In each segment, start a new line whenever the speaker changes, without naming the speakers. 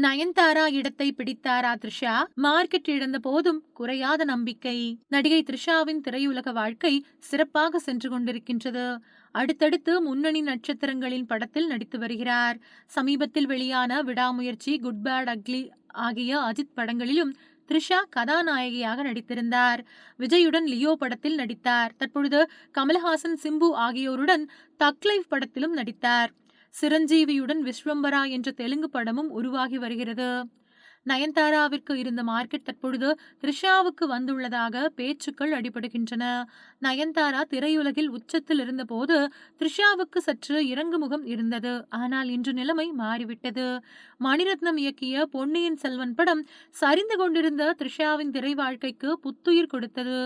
நயன்தாரா இடத்தை பிடித்தாரா த்ரிஷா? மார்க்கெட் இழந்த போதும் குறையாத நம்பிக்கை. நடிகை த்ரிஷாவின் திரையுலக வாழ்க்கை சிறப்பாக சென்று கொண்டிருக்கின்றது. அடுத்தடுத்து முன்னணி நட்சத்திரங்களின் படத்தில் நடித்து வருகிறார். சமீபத்தில் வெளியான விடாமுயற்சி குட் பேட் அக்லி ஆகிய அஜித் படங்களிலும் த்ரிஷா கதாநாயகியாக நடித்திருந்தார். விஜயுடன் லியோ படத்தில் நடித்தார். தற்பொழுது கமல்ஹாசன் சிம்பு ஆகியோருடன் தக்லைவ் படத்திலும் நடித்தார். சிரஞ்சீவியுடன் விஸ்வம்பரா என்ற தெலுங்கு படமும் உருவாகி வருகிறது. நயன்தாராவிற்கு இருந்த மார்க்கெட் தற்பொழுது த்ரிஷாவுக்கு வந்துள்ளதாக பேச்சுக்கள் அடிபடுகின்றன. நயன்தாரா திரையுலகில் உச்சத்தில் இருந்தபோது த்ரிஷாவுக்கு சற்று இறங்குமுகம் இருந்தது. ஆனால் இன்று நிலைமை மாறிவிட்டது. மணிரத்னம் இயக்கிய பொன்னியின் செல்வன் படம் சரிந்து கொண்டிருந்த த்ரிஷாவின் திரை வாழ்க்கைக்கு புத்துயிர் கொடுத்தது.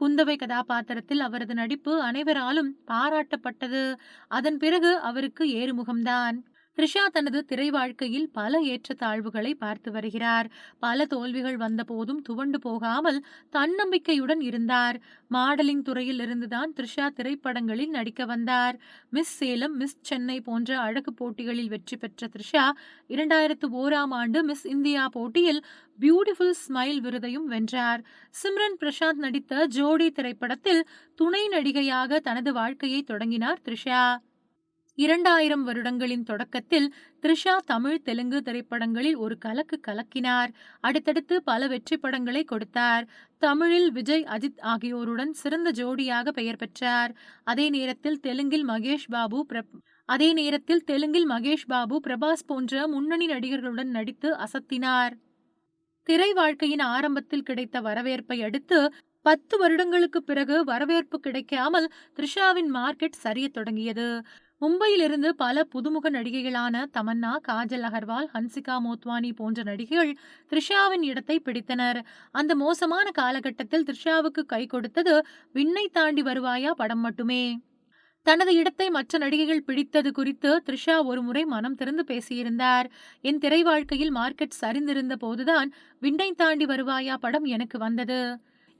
குந்தவை கதாபாத்திரத்தில் அவரது நடிப்பு அனைவராலும் பாராட்டப்பட்டது. அதன் பிறகு அவருக்கு ஏறுமுகம்தான். த்ரிஷா தனது திரை வாழ்க்கையில் பல ஏற்றத்தாழ்வுகளை பார்த்து வருகிறார். பல தோல்விகள் வந்தபோதும் துவண்டு போகாமல் தன்னம்பிக்கையுடன் இருந்தார். மாடலிங் துறையில் இருந்துதான் த்ரிஷா திரைப்படங்களில் நடிக்க வந்தார். மிஸ் சேலம் மிஸ் சென்னை போன்ற அழகு போட்டிகளில் வெற்றி பெற்ற த்ரிஷா இரண்டாயிரத்து ஓராம் ஆண்டு மிஸ் இந்தியா போட்டியில் பியூட்டிஃபுல் ஸ்மைல் விருதையும் வென்றார். சிம்ரன் பிரசாந்த் நடித்த ஜோடி திரைப்படத்தில் துணை நடிகையாக தனது வாழ்க்கையை தொடங்கினார் த்ரிஷா. இரண்டாயிரம் வருடங்களின் தொடக்கத்தில் த்ரிஷா தமிழ் தெலுங்கு திரைப்படங்களில் ஒரு கலக்கு கலக்கினார். அடுத்தடுத்து பல வெற்றி படங்களை கொடுத்தார். தமிழில் விஜய் அஜித் ஆகியோருடன் சிறந்த ஜோடியாக பெயர் பெற்றார். அதே நேரத்தில் தெலுங்கில் மகேஷ் பாபு பிரப் அதே நேரத்தில் தெலுங்கில் மகேஷ் பாபு பிரபாஸ் போன்ற முன்னணி நடிகர்களுடன் நடித்து அசத்தினார். திரை வாழ்க்கையின் ஆரம்பத்தில் கிடைத்த வரவேற்பை அடுத்து பத்து வருடங்களுக்கு பிறகு வரவேற்பு கிடைக்காமல் த்ரிஷாவின் மார்க்கெட் சரியத் தொடங்கியது. மும்பையிலிருந்து பல புதுமுக நடிகைகளான தமன்னா காஜல் அகர்வால் ஹன்சிகா மோத்வானி போன்ற நடிகைகள் த்ரிஷாவின் இடத்தை பிடித்தனர். அந்த மோசமான காலகட்டத்தில் த்ரிஷாவுக்கு கை கொடுத்தது விண்ணை தாண்டி வருவாயா படம் மட்டுமே. தனது இடத்தை மற்ற நடிகைகள் பிடித்தது குறித்து த்ரிஷா ஒருமுறை மனம் திறந்து பேசியிருந்தார். என் திரை வாழ்க்கையில் மார்க்கெட் சரிந்திருந்த போதுதான் விண்ணை தாண்டி வருவாயா படம் எனக்கு வந்தது.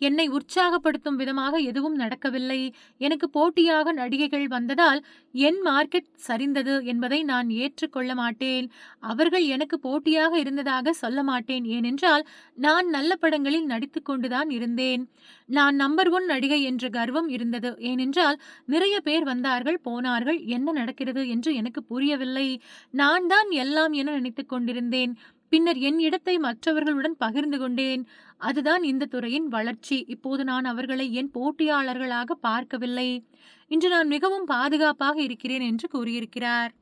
என்னை உற்சாகப்படுத்தும் விதமாக எதுவும் நடக்கவில்லை. எனக்கு போட்டியாக நடிகைகள் வந்ததால் என் மார்க்கெட் சரிந்தது என்பதை நான் ஏற்றுக்கொள்ள மாட்டேன். அவர்கள் எனக்கு போட்டியாக இருந்ததாக சொல்ல மாட்டேன். ஏனென்றால் நான் நல்ல படங்களில் நடித்து கொண்டுதான் இருந்தேன். நான் நம்பர் ஒன் நடிகை என்ற கர்வம் இருந்தது. ஏனென்றால் நிறைய பேர் வந்தார்கள் போனார்கள் என்ன நடக்கிறது என்று எனக்கு புரியவில்லை. நான் தான் எல்லாம் என நினைத்துக் கொண்டிருந்தேன். பின்னர் என் இடத்தை மற்றவர்களுடன் பகிர்ந்து கொண்டேன். அதுதான் இந்த துறையின் வளர்ச்சி. இப்போது நான் அவர்களை என் போட்டியாளர்களாக பார்க்கவில்லை. இன்று நான் மிகவும் பாதுகாப்பாக இருக்கிறேன் என்று கூறியிருக்கிறார்.